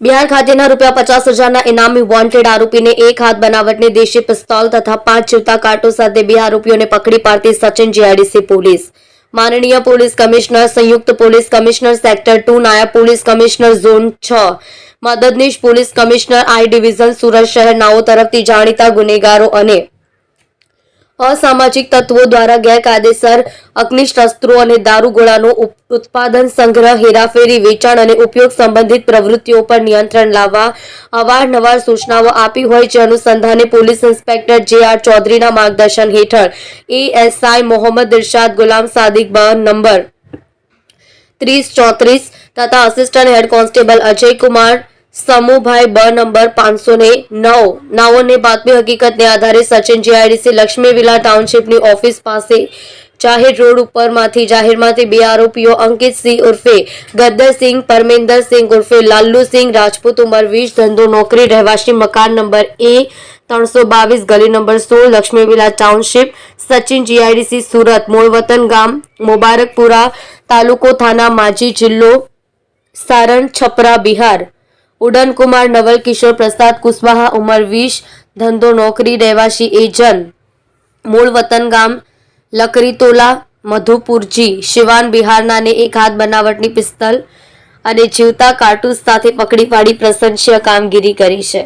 બિહાર ખાતેના રૂપિયા પચાસ હજારના ઇનામી વોન્ટેડ આરોપીને એક હાથ બનાવટની દેશી પિસ્તોલ તથા પાંચ જીવતા કાંટો સાથે બે આરોપીઓને પકડી પાડતી સચિન જીઆરડીસી પોલીસ. માનનીય પોલીસ કમિશનર, સંયુક્ત પોલીસ કમિશનર, સેક્ટર ટુ, નાયબ પોલીસ કમિશનર, ઝોન છ. મદદનીશ police commissioner, I division, Surat શહેર, નાઓ તરફથી જાણીતા ગુનેગારો અને અસામાજિક તત્વો દ્વારા ગેરકાયદેસર અગ્નિશસ્ત્રો અને દારૂગોળાનો ઉત્પાદન સંગ્રહ, હેરાફેરી, વેચાણ અને ઉપયોગ સંબંધિત પ્રવૃત્તિઓ પર નિયંત્રણ લાવવા અવારનવાર સૂચનાઓ આપી હોય જે અનુસંધાને પોલીસ ઇન્સ્પેક્ટર જે આર ચૌધરીના માર્ગદર્શન હેઠળ એએસઆઈ મોહમ્મદ ઇરશાદ ગુલામ સાદિક બ નંબર ત્રીસ ચોત્રીસ તથા assistant head constable Ajay Kumar Samubhai બ નંબર પાંચસો ને નવ. નાઓને બાતમી હકીકતને આધારે સચિન જીઆઈડીસી લક્ષ્મી વિલા ટાઉનશીપની ઓફિસ પાસે જાહેર રોડ ઉપરમાંથી જાહેરમાંથી બે આરોપીઓ અંકિતસિંહ ઉર્ફે ગદ્દરસિંહ પરમેન્દરસિંહ ઉર્ફે લાલ્લુસિંહ રાજપૂત ઉંમર વીસ, ધંધો નોકરી, રહેવાસી મકાન નંબર એ, ત્રણસો બાવીસ, ગલી નંબર સોળ Lakshmi villa township, Sachin GIDC, Surat મૂળ વતન ગામ, મુબારકપુરા તાલુકો, થાના, માજી જિલ્લો, સારણ, છપરા, બિહાર. ઉડનકુમાર નવલ કિશોર પ્રસાદ કુશવાહા ઉંમર વીસ, ધંધો નોકરી, રહેવાસી એજન મૂળ વતન ગામ લકરીતોલા મધુપુરજી, શિવાન બિહારનાને એક હાથ બનાવટની પિસ્તલ અને જીવતા કારતૂસ સાથે પકડી પાડી પ્રશંસીય કામગીરી કરી છે.